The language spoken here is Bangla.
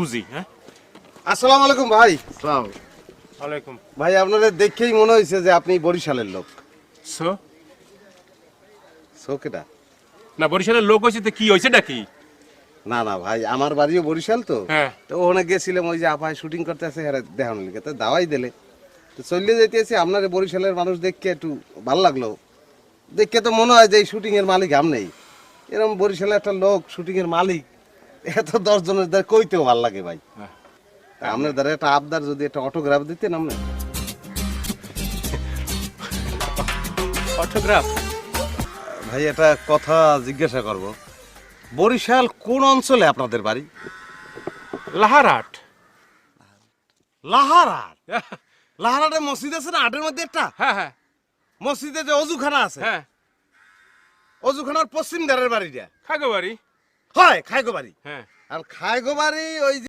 বুঝি হ্যাঁ? আসসালামু আলাইকুম ভাই। ওয়ালাইকুম। ভাই আপনাদের দেখেই মনে হয়েছে যে আপনি বরিশালের লোক। সো? শোকেটা না বরিশালের লোক হয়েছে তো কি হয়েছে নাকি না না ভাই আমার বাড়িও বরিশাল তো। হ্যাঁ। তো ওখানে গেছিলাম ওই যে আপায় শুটিং করতে আছে হ্যাঁ দেখানোর লিগে। তো দাওয়াই দিলে। তো চললে যেতেছি আপনার বরিশালের মানুষ দেখে একটু ভালো লাগল। দেখে তো মনে হয় যে এই শুটিং এর মালিক আম নেই এরকম বরিশালের একটা লোক শুটিং এর মালিক। এত দশ জনের দ্বারা কইতেও ভালো লাগে ভাই। হ্যাঁ। আপনার দ্বারা একটা আবদার যদি একটা অটোগ্রাফ দিতেন আপনি? অটোগ্রাফ ভাই এটা কথা জিজ্ঞাসা করব। বরিশাল কোন অঞ্চলে আপনাদের বাড়ি? লাহারাট। লাহারাট? লাহারাটে মসজিদ আছে না? আটের মধ্যে একটা? হ্যাঁ হ্যাঁ। মসজিদে যে অজুখানা আছে? হ্যাঁ। অজুখানার পশ্চিম দ্বারের বাড়িটা? খাগো বাড়ি হয় খাইগো বাড়ি। হ্যাঁ। আর খাইগো বাড়ি ওই যে